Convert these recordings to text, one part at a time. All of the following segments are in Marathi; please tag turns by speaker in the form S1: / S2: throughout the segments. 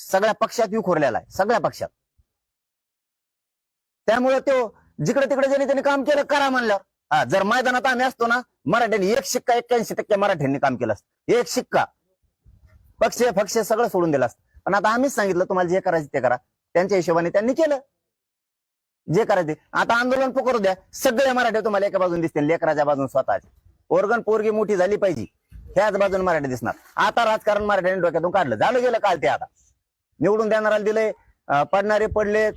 S1: सगळ्या पक्षात विखुरलेला आहे सगळ्या पक्षात. त्यामुळे तो जिकडे तिकडे ज्याने त्यांनी काम केलं करा म्हणलं. हा जर मैदानात आम्ही असतो ना मराठ्यांनी एक शिक्का एक्क्याऐंशी टक्के मराठ्यांनी काम केलं असतं. एक शिक्का. पक्ष पक्ष सगळं सोडून दिलं असतं. पण आता आम्हीच सांगितलं तुम्हाला जे करायचं ते करा. त्यांच्या हिशोबाने त्यांनी केलं. जे करायचे आता आंदोलन पकडू द्या. सगळे मराठे तुम्हाला एका बाजून दिसतील लेकराच्या बाजून स्वतःचे. ओरगन पोरगी मोठी झाली पाहिजे. ह्याच बाजून मराठी दिसणार. आता राजकारण मराठ्याने डोक्यातून काढलं. झालं गेलं काल ते आता. निवडून देणाऱ्याला दिलंय. पडणारे पडले.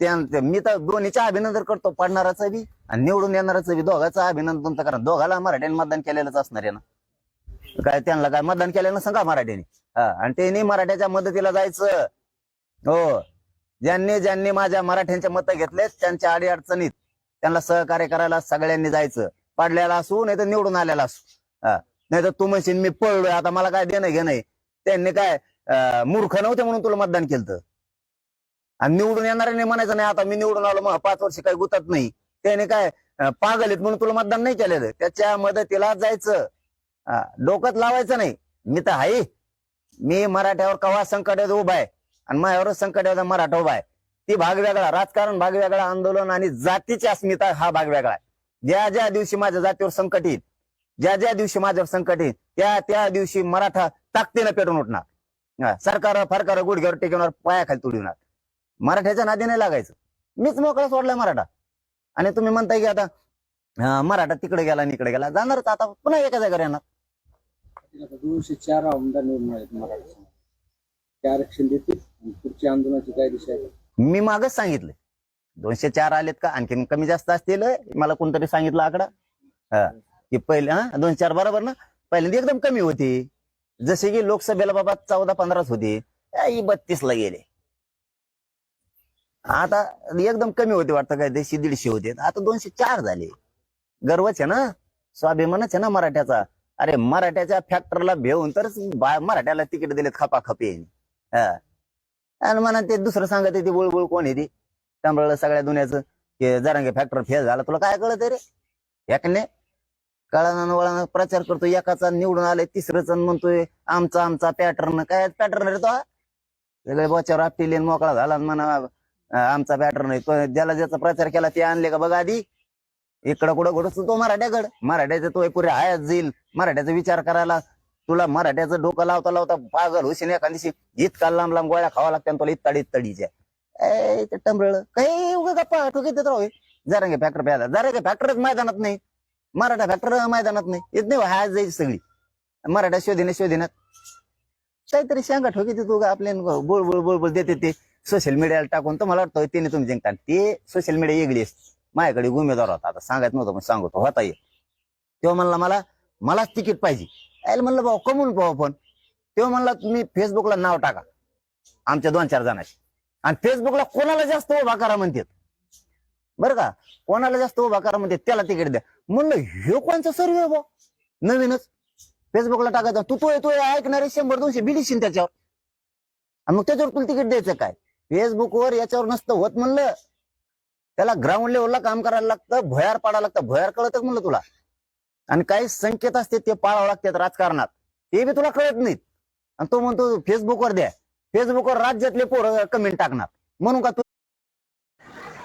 S1: त्या- मी तर दोन्हीचं अभिनंदन करतो पडणाराचं बी आणि निवडून येणाराचं बी. दोघांचं अभिनंदन तर कारण दोघाला मराठ्याने मतदान केलेलंच असणार आहे ना. काय त्यांना काय मतदान केलेलं सांगा मराठ्याने. हा आणि त्यांनी मराठ्याच्या मदतीला जायचं. हो. ज्यांनी ज्यांनी माझ्या मराठ्यांच्या मतं घेतले त्यांच्या अडीअडचणीत त्यांना सहकार्य करायला सगळ्यांनी जायचं. पडलेला असू नाही तर निवडून आलेला असू. नाही तर तू म्हणशील मी पळलोय. आता मला काय देणं घेणं त्यांनी काय मूर्ख नव्हते म्हणून तुला मतदान केलं आणि निवडून येणाऱ्याने म्हणायचं नाही आता मी निवडून आलो मग पाच वर्ष काही गुतत नाही. त्याने काय पागल आहेत म्हणून तुला मतदान नाही केलेलं. त्याच्या मदतीला जायचं. डोक्यात लावायचं नाही. मी तर आहे. मी मराठ्यावर कवा संकट उभा आहे? आणि माझ्यावरच संकट आहे मराठा उभा आहे. ती भाग वेगळा राजकारण भाग वेगळा आंदोलन आणि जातीची अस्मिता हा भाग वेगळा आहे. ज्या ज्या दिवशी माझ्या जातीवर संकट येईल ज्या ज्या दिवशी माझ्यावर संकट येईल त्या त्या दिवशी मराठा ताकदीनं पेटून उठणार. सरकार फरकार गुडघ्यावर टेकवणार पायाखाली तुडविणार मराठ्याच्या नादी नाही लागायचं. मीच मोकळा सोडलाय मराठा. आणि तुम्ही म्हणताय की आता मराठा तिकडे गेला आणि इकडे गेला. जाणारच आता पुन्हा एका जागेवर येणार.
S2: दोनशे चार आमदार निवडून आलेत मराठा. ते आरक्षण देतील पुढच्या आंदोलनाची काय दिशा आहे?
S1: मी मागच सांगितलं दोनशे चार आलेत का? आणखीन कमी जास्त असतील मला कोणतरी सांगितलं आकडा. हा. की पहिले हा दोनशे चार बरोबर ना? पहिल्यांदा एकदम कमी होती. जसे की लोकसभेला बाबा चौदा पंधराच होती. बत्तीस ला गेले. आता एकदम कमी होते वाटतं काय देशी दीडशे होते. आता दोनशे चार झाले. गर्वच आहे ना? स्वाभिमानच आहे ना मराठ्याचा? अरे मराठ्याच्या फॅक्टरला भेऊन तर मराठ्याला तिकीट दिलेत खपा खपे आणि म्हणा ते दुसरं सांगत ते बुळबुळ कोण येते त्यामुळे सगळ्या दुनियाचं. की जरांगे फॅक्टर फेल झाला तुला काय कळत रे? नाही कळानं वळानं प्रचार करतो एकाचा निवडून आलाय तिसरंच आणि म्हणतोय आमचा आमचा पॅटर्न काय पॅटर्न रे तो? सगळे बोच्यावर मोकळा झाला आणि म्हणा अं, आमचा पॅटर्न आहे. तो ज्याला ज्याचा प्रचार केला ते आणले का बघा आधी? इकडं कुठं घडतो तो मराठ्याकड. मराठ्याचा तो पुरे आयात जाईल. मराठ्याचा विचार करायला तुला मराठ्याचं डोकं लावता लावता पागल होशील एका दिवशी. इतका लांब लांब गोळ्या खावा लागत्या आणि तुला इत्ताडी इत्ताडीच्या. ए ते टंबळ काही उगा गप्पा ठोके देत राहू जरा फॅक्टर प्यायला जरा फॅक्टरच मैदानात नाही. मराठा फॅक्टर मैदानात नाही. येत नाही हाय जायची सगळी. मराठा शोधिने शोधिनात काहीतरी सांगा ठोके देत उगा आपल्या बोळ बोळ बोळ बोळ देते ते. सोशल मीडियाला टाकून तर मला वाटतं त्याने तुम्ही जिंकता ते सोशल मीडिया वेगळी असते. माझ्याकडे उमेदवार होता. आता सांगायचं नव्हतं पण सांगतो. होता ये तेव्हा म्हणला मला मलाच तिकीट पाहिजे. यायला म्हणलं भाऊ कमवून पाहू पण तेव्हा म्हणला तुम्ही फेसबुकला नाव टाका. आमच्या दोन चार जणांची आणि फेसबुकला कोणाला जास्त उभा करा म्हणतात? बरं का? कोणाला जास्त उभा करा म्हणते त्याला तिकीट द्या. म्हणलं हे कोणचा सर्वे बा? नवीनच. फेसबुकला टाकायचा. तू तो तो ऐकणारे शंभर दोनशे बिडीशील त्याच्यावर. आणि मग त्याच्यावर तुला तिकीट द्यायचं काय? फेसबुकवर याच्यावर नसतं होत म्हणलं. त्याला ग्राउंड लेवलला काम करायला लागतं भयार पाडावं लागतं. भयार कळतच म्हणलं तुला. आणि काही संकेत असते ते पाळावं लागतात राजकारणात. ते बी तुला कळत नाहीत. आणि तो म्हणतो फेसबुकवर द्या. फेसबुकवर राज्यातले पोरं कमेंट टाकणार. म्हणून का तू